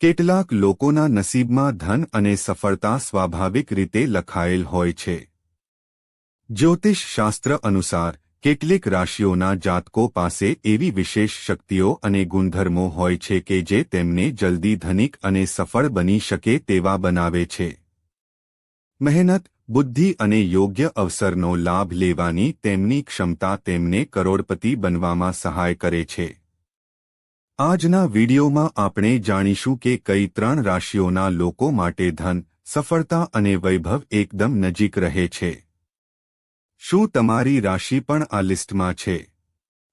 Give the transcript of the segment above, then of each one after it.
કેટલાક લોકોના નસીબમાં ધન અને સફળતા સ્વાભાવિક રીતે લખાયેલ હોય છે. જ્યોતિષ શાસ્ત્ર અનુસાર, કેટલીક રાશિઓના જાતકો પાસે એવી વિશેષ શક્તિઓ અને ગુણધર્મો હોય છે કે જે તેમને જલ્દી ધનિક અને સફળ બની શકે તેવા બનાવે છે. મહેનત, બુદ્ધિ અને યોગ્ય અવસરનો લાભ લેવાની તેમની ક્ષમતા તેમને કરોડપતિ બનવામાં સહાય કરે છે. આજના વિડીયોમાં આપણે જાણીશું કે કઈ ત્રણ રાશિઓના લોકો માટે ધન, સફળતા અને વૈભવ એકદમ નજીક રહે છે. શું તમારી રાશિ પણ આ લિસ્ટમાં છે?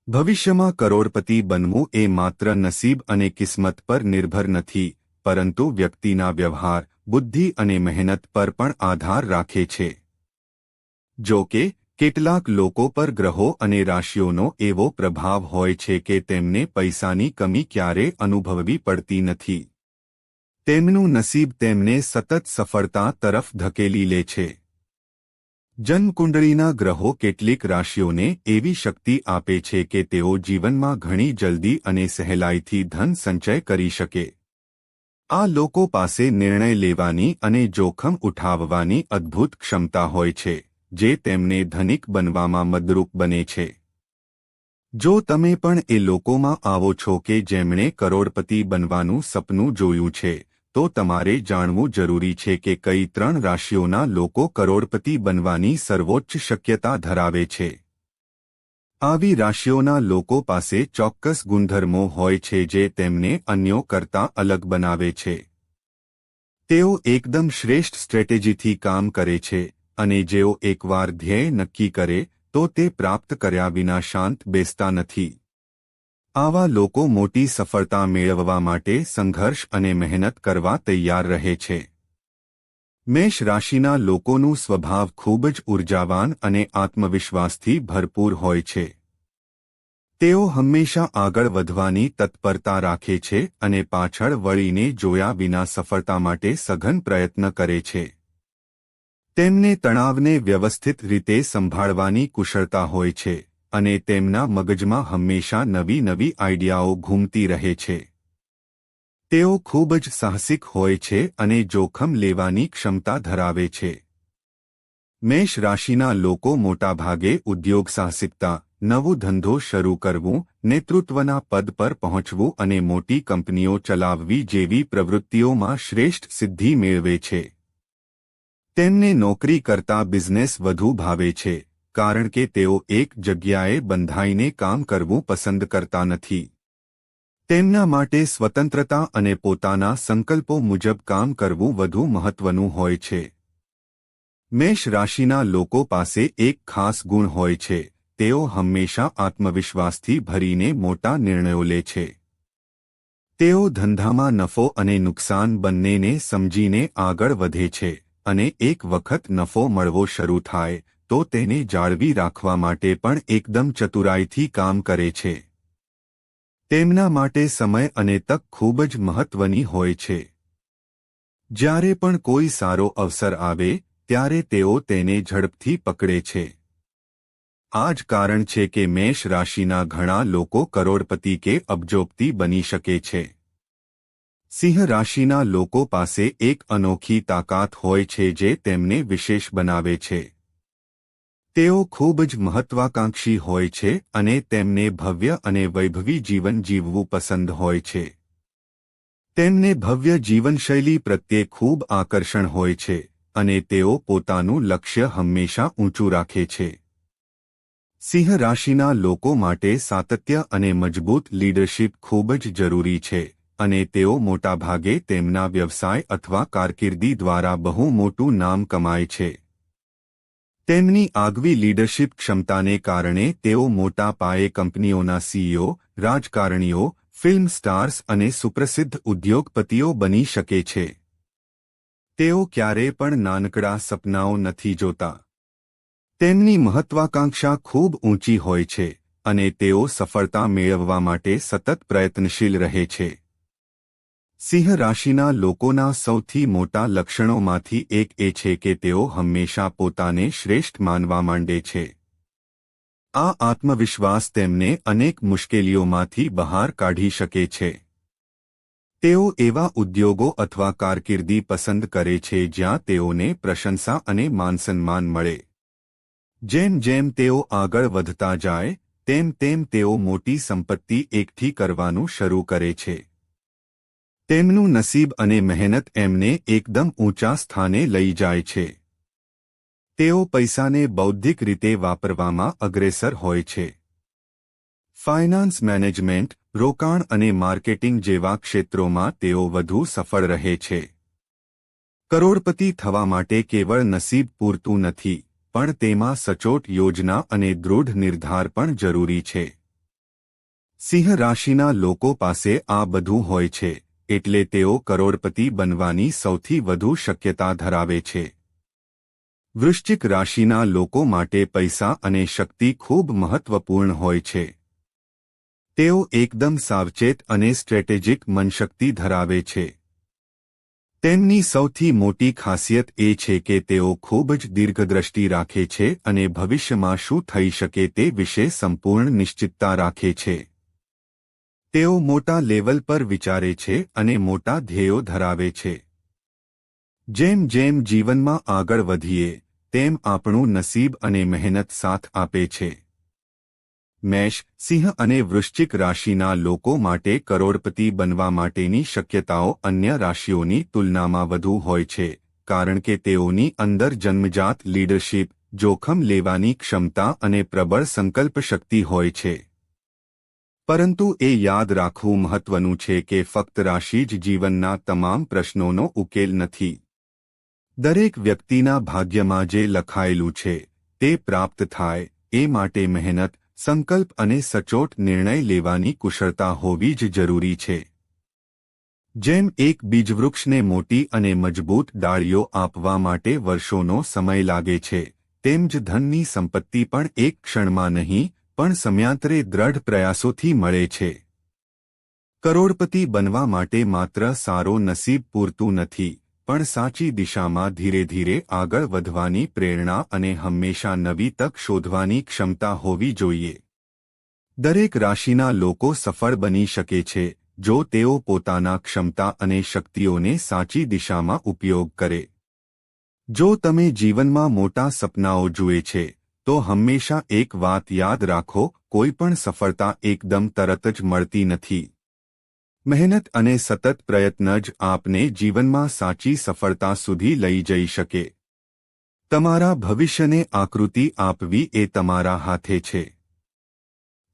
ભવિષ્યમાં કરોડપતિ બનવું એ માત્ર નસીબ અને કિસ્મત પર નિર્ભર નથી, પરંતુ વ્યક્તિના વ્યવહાર, બુદ્ધિ અને મહેનત પર પણ આધાર રાખે છે. જો કે કેટલાક લોકો પર ગ્રહો અને રાશિઓનો એવો પ્રભાવ હોય છે કે તેમને પૈસાની કમી ક્યારે અનુભવવી પડતી નથી. તેમનું નસીબ તેમને સતત સફળતા તરફ ધકેલી લે છે. જન્મકુંડળીના ગ્રહો કેટલીક રાશિઓને એવી શક્તિ આપે છે કે તેઓ જીવનમાં ઘણી જલ્દી અને સહેલાઈથી ધન સંચય કરી શકે. આ લોકો પાસે નિર્ણય લેવાની અને જોખમ ઉઠાવવાની અદ્ભુત ક્ષમતા હોય છે. જે તેમને ધનિક બનવામાં મદરૂપ બને છે. જો તમે પણ એ લોકોમાં આવો છો કે જેમણે કરોડપતિ બનવાનું સપનું જોયું છે, તો તમારે જાણવું જરૂરી છે કે કઈ ત્રણ રાશિઓના લોકો કરોડપતિ બનવાની સર્વોચ્ચ શક્યતા ધરાવે છે. આવી રાશિઓના લોકો પાસે ચોક્કસ ગુણધર્મો હોય છે જે તેમને અન્યો કરતાં અલગ બનાવે છે. તેઓ એકદમ શ્રેષ્ઠ સ્ટ્રેટેજીથી કામ કરે છે. અને જેઓ એકવાર ધ્યેય નક્કી કરે, તો તે પ્રાપ્ત કર્યા વિના શાંત બેસતા નથી. આવા લોકો મોટી સફળતા મેળવવા માટે સંઘર્ષ અને મહેનત કરવા તૈયાર રહે છે. મેષ રાશિના લોકોનું સ્વભાવ ખૂબ જ ઉર્જાવાન અને આત્મવિશ્વાસથી ભરપૂર હોય છે. તેઓ હંમેશા આગળ વધવાની તત્પરતા રાખે છે અને પાછળ વળીને જોયા વિના સફળતા માટે સઘન પ્રયત્ન કરે છે. તેમને તણાવને વ્યવસ્થિત રીતે સંભાળવાની કુશળતા હોય છે, અને તેમના મગજમાં હંમેશા નવી નવી આઈડિયાઓ ઘૂમતી રહે છે. તેઓ ખૂબ જ સાહસિક હોય છે અને જોખમ લેવાની ક્ષમતા ધરાવે છે. મેષ રાશિના લોકો મોટાભાગે ઉદ્યોગ સાહસિકતા, નવું ધંધો શરૂ કરવું, નેતૃત્વના પદ પર પહોંચવું અને મોટી કંપનીઓ ચલાવવી જેવી પ્રવૃત્તિઓમાં શ્રેષ્ઠ સિદ્ધિ મેળવે છે. તેમને નોકરી કરતા બિઝનેસ વધુ ભાવે છે, કારણ કે તેઓ એક જગ્યાએ બંધાઈને કામ કરવું પસંદ કરતા નથી. તેમના માટે સ્વતંત્રતા અને પોતાના સંકલ્પો મુજબ કામ કરવું વધુ મહત્વનું હોય છે. મેષ રાશિના લોકો પાસે એક ખાસ ગુણ હોય છે, તેઓ હંમેશા આત્મવિશ્વાસથી ભરીને મોટા નિર્ણયો લે છે. તેઓ ધંધામાં નફો અને નુકસાન બંનેને સમજીને આગળ વધે છે. અને એક વખત નફો મળવો શરૂ થાય, તો તેને જાળવી રાખવા માટે પણ એકદમ ચતુરાઈથી કામ કરે છે. તેમના માટે સમય અને તક ખૂબ જ મહત્વની હોય છે. જ્યારે પણ કોઈ સારો અવસર આવે, ત્યારે તેઓ તેને ઝડપથી પકડે છે. આ જ કારણ છે કે મેષ રાશિના ઘણા લોકો કરોડપતિ કે અબજોપતિ બની શકે છે. સિંહ રાશિના લોકો પાસે એક અનોખી તાકાત હોય છે જે તેમને વિશેષ બનાવે છે. તેઓ ખૂબ જ મહત્વાકાંક્ષી હોય છે અને તેમને ભવ્ય અને વૈભવી જીવન જીવવું પસંદ હોય છે. તેમને ભવ્ય જીવનશૈલી પ્રત્યે ખૂબ આકર્ષણ હોય છે અને તેઓ પોતાનું લક્ષ્ય હંમેશા ઊંચું રાખે છે. સિંહ રાશિના લોકો માટે સાતત્ય અને મજબૂત લીડરશીપ ખૂબ જ જરૂરી છે. અને તેઓ મોટાભાગે તેમના વ્યવસાય અથવા કારકિર્દી દ્વારા બહુ મોટું નામ કમાય છે. તેમની આગવી લીડરશીપ ક્ષમતાને કારણે તેઓ મોટા પાયે કંપનીઓના સીઈઓ રાજકારણીઓ, ફિલ્મ સ્ટાર્સ અને સુપ્રસિદ્ધ ઉદ્યોગપતિઓ બની શકે છે. તેઓ ક્યારેય પણ નાનકડા સપનાઓ નથી જોતા. તેમની મહત્વાકાંક્ષા ખૂબ ઊંચી હોય છે અને તેઓ સફળતા મેળવવા માટે સતત પ્રયત્નશીલ રહે છે. સિંહ રાશિના લોકોના સૌથી મોટા લક્ષણોમાંથી એક એ છે કે તેઓ હંમેશા પોતાને શ્રેષ્ઠ માનવા માંડે છે. આ આત્મવિશ્વાસ તેમને અનેક મુશ્કેલીઓમાંથી બહાર કાઢી શકે છે. તેઓ એવા ઉદ્યોગો અથવા કારકિર્દી પસંદ કરે છે જ્યાં તેઓને પ્રશંસા અને માનસન્માન મળે. જેમ જેમ તેઓ આગળ વધતા જાય, તેમ તેમ તેઓ મોટી સંપત્તિ એકઠી કરવાનું શરૂ કરે છે. તેમનું નસીબ અને મહેનત એમને એકદમ ઊંચા સ્થાને લઈ જાય છે. તેઓ પૈસાને બૌદ્ધિક રીતે વાપરવામાં અગ્રેસર હોય છે. ફાઇનાન્સ મેનેજમેન્ટ, રોકાણ અને માર્કેટિંગ જેવા ક્ષેત્રોમાં તેઓ વધુ સફળ રહે છે. કરોડપતિ થવા માટે કેવળ નસીબ પૂરતું નથી, પણ તેમાં સચોટ યોજના અને દૃઢ નિર્ધાર પણ જરૂરી છે. સિંહ રાશિના લોકો પાસે આ બધું હોય છે. એટલે તેઓ કરોડપતિ બનવાની સૌથી વધુ શક્યતા ધરાવે છે. વૃશ્ચિક રાશિના લોકો માટે પૈસા અને શક્તિ ખૂબ મહત્વપૂર્ણ હોય છે. તેઓ એકદમ સાવચેત અને સ્ટ્રેટેજિક મનશક્તિ ધરાવે છે. તેમની સૌથી મોટી ખાસિયત એ છે કે તેઓ ખૂબ જ દીર્ઘદ્રષ્ટિ રાખે છે અને ભવિષ્યમાં શું થઈ શકે તે વિશે સંપૂર્ણ નિશ્ચિતતા રાખે છે. તેઓ મોટા લેવલ પર વિચારે છે અને મોટા ધ્યેયો ધરાવે છે. જેમ જેમ જીવનમાં આગળ વધીએ, તેમ આપણું નસીબ અને મહેનત સાથ આપે છે. મેષ, સિંહ અને વૃશ્ચિક રાશિના લોકો માટે કરોડપતિ બનવા માટેની શક્યતાઓ અન્ય રાશિઓની તુલનામાં વધુ હોય છે, કારણ કે તેઓની અંદર જન્મજાત લીડરશીપ, જોખમ લેવાની ક્ષમતા અને પ્રબળ સંકલ્પ શક્તિ હોય છે. પરંતુ એ યાદ રાખવું મહત્વનું છે કે ફક્ત રાશિ જ જીવનના તમામ પ્રશ્નોનો ઉકેલ નથી. દરેક વ્યક્તિના ભાગ્યમાં જે લખાયેલું છે, તે પ્રાપ્ત થાય, એ માટે મહેનત, સંકલ્પ અને સચોટ નિર્ણય લેવાની કુશળતા હોવી જ જરૂરી છે. જેમ એક બીજવૃક્ષને મોટી અને મજબૂત ડાળીઓ આપવા માટે વર્ષોનો સમય લાગે છે, તેમ જ ધનની સંપત્તિ પણ એક ક્ષણમાં નહીં પણ સમયાંતરે દ્રઢ પ્રયાસોથી મળે છે. કરોડપતિ બનવા માટે માત્ર સારો નસીબ પૂરતું નથી, પણ સાચી દિશામાં ધીરે ધીરે આગળ વધવાની પ્રેરણા અને હંમેશા નવી તક શોધવાની ક્ષમતા હોવી જોઈએ. દરેક રાશિના લોકો સફળ બની શકે છે, જો તેઓ પોતાના ક્ષમતા અને શક્તિઓને સાચી દિશામાં ઉપયોગ કરે. જો તમે જીવનમાં મોટા સપનાઓ જુએ છે તો હંમેશા એક વાત યાદ રાખો, કોઈ પણ સફળતા એકદમ તરત જ મળતી નથી. મહેનત અને સતત પ્રયત્ન જ આપને જીવનમાં સાચી સફળતા સુધી લઈ જઈ શકે. તમારા ભવિષ્યને આકૃતિ આપવી એ તમારા હાથે છે.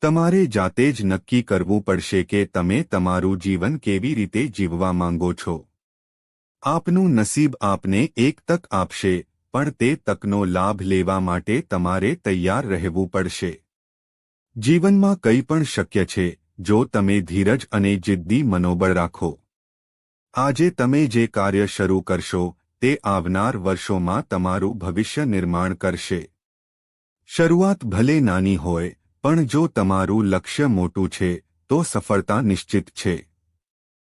તમારે જાતે જ નક્કી કરવું પડશે કે તમે તમારું જીવન કેવી રીતે જીવવા માંગો છો. આપનું નસીબ આપને એક તક આપશે પણ તે તકનો લાભ લેવા માટે તમારે તૈયાર રહેવું પડશે. જીવનમાં કંઈ પણ શક્ય છે, જો તમે ધીરજ અને જિદ્દી મનોબળ રાખો. આજે તમે જે કાર્ય શરૂ કરશો, તે આવનાર વર્ષોમાં તમારું ભવિષ્ય નિર્માણ કરશે. શરૂઆત ભલે નાની હોય, પણ જો તમારું લક્ષ્ય મોટું છે, તો સફળતા નિશ્ચિત છે.